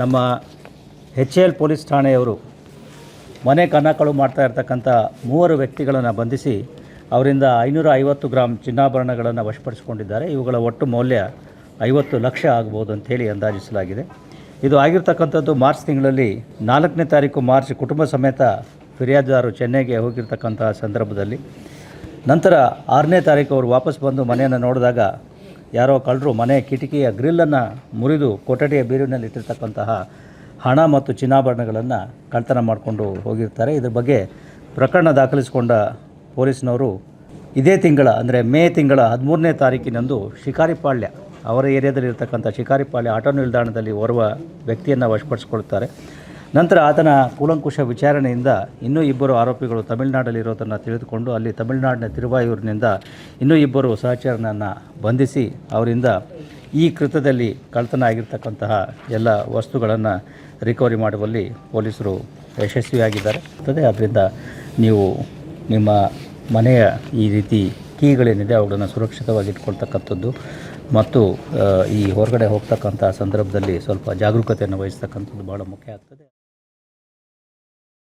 ನಮ್ಮ H L police ಠಾಣೆಯವರು ಮನೆ ಕನ್ನಕಳು ಮಾಡ್ತಾ ಇರ್ತಕ್ಕಂಥ ಮೂವರು ವ್ಯಕ್ತಿಗಳನ್ನು ಬಂಧಿಸಿ ಅವರಿಂದ ಐನೂರ ಐವತ್ತು ಗ್ರಾಮ್ ಚಿನ್ನಾಭರಣಗಳನ್ನು ವಶಪಡಿಸಿಕೊಂಡಿದ್ದಾರೆ. ಇವುಗಳ ಒಟ್ಟು ಮೌಲ್ಯ ಐವತ್ತು ಲಕ್ಷ ಆಗ್ಬೋದು ಅಂತೇಳಿ ಅಂದಾಜಿಸಲಾಗಿದೆ. ಇದು ಆಗಿರ್ತಕ್ಕಂಥದ್ದು ಮಾರ್ಚ್ ತಿಂಗಳಲ್ಲಿ ನಾಲ್ಕನೇ ತಾರೀಕು ಮಾರ್ಚ್ ಕುಟುಂಬ ಸಮೇತ ಫಿರ್ಯಾದಿದಾರರು ಚೆನ್ನೈಗೆ ಹೋಗಿರ್ತಕ್ಕಂಥ ಸಂದರ್ಭದಲ್ಲಿ. ನಂತರ ಆರನೇ ತಾರೀಕು ಅವರು ವಾಪಸ್ ಬಂದು ಮನೆಯನ್ನು ನೋಡಿದಾಗ ಯಾರೋ ಕಳ್ಳರು ಮನೆ ಕಿಟಕಿಯ ಗ್ರಿಲ್ಲನ್ನು ಮುರಿದು ಕೊಠಡಿಯ ಬೀರಿನಲ್ಲಿ ಇಟ್ಟಿರ್ತಕ್ಕಂತಹ ಹಣ ಮತ್ತು ಚಿನ್ನಾಭರಣಗಳನ್ನು ಕಳ್ತನ ಮಾಡಿಕೊಂಡು ಹೋಗಿರ್ತಾರೆ. ಇದ್ರ ಬಗ್ಗೆ ಪ್ರಕರಣ ದಾಖಲಿಸಿಕೊಂಡ ಪೊಲೀಸ್ನವರು ಇದೇ ತಿಂಗಳ, ಅಂದರೆ ಮೇ ತಿಂಗಳ ಹದಿಮೂರನೇ ತಾರೀಕಿನಂದು ಶಿಕಾರಿಪಾಳ್ಯ, ಅವರ ಏರಿಯಾದಲ್ಲಿ ಇರತಕ್ಕಂಥ ಶಿಕಾರಿಪಾಳ್ಯ ಆಟೋ ನಿಲ್ದಾಣದಲ್ಲಿ ಓರ್ವ ವ್ಯಕ್ತಿಯನ್ನು ವಶಪಡಿಸಿಕೊಳ್ತಾರೆ ನಂತರ ಆತನ ಕೂಲಂಕುಷ ವಿಚಾರಣೆಯಿಂದ ಇನ್ನೂ ಇಬ್ಬರು ಆರೋಪಿಗಳು ತಮಿಳುನಾಡಲ್ಲಿರೋದನ್ನು ತಿಳಿದುಕೊಂಡು ಅಲ್ಲಿ ತಮಿಳುನಾಡಿನ ತಿರುವಾಯೂರಿನಿಂದ ಇನ್ನೂ ಇಬ್ಬರು ಸಹಚರನನ್ನು ಬಂಧಿಸಿ ಅವರಿಂದ ಈ ಕೃತ್ಯದಲ್ಲಿ ಕಳ್ತನ ಆಗಿರ್ತಕ್ಕಂತಹ ಎಲ್ಲ ವಸ್ತುಗಳನ್ನು ರಿಕವರಿ ಮಾಡುವಲ್ಲಿ ಪೊಲೀಸರು ಯಶಸ್ವಿಯಾಗಿದ್ದಾರೆ. ಆದ್ದರಿಂದ ನೀವು ನಿಮ್ಮ ಮನೆಯ ಈ ರೀತಿ ಕೀಗಳೇನಿದೆ ಅವುಗಳನ್ನು ಸುರಕ್ಷಿತವಾಗಿ ಇಟ್ಕೊಳ್ತಕ್ಕಂಥದ್ದು ಮತ್ತು ಈ ಹೊರಗಡೆ ಹೋಗ್ತಕ್ಕಂಥ ಸಂದರ್ಭದಲ್ಲಿ ಸ್ವಲ್ಪ ಜಾಗರೂಕತೆಯನ್ನು ವಹಿಸ್ತಕ್ಕಂಥದ್ದು ಭಾಳ ಮುಖ್ಯ ಆಗ್ತದೆ.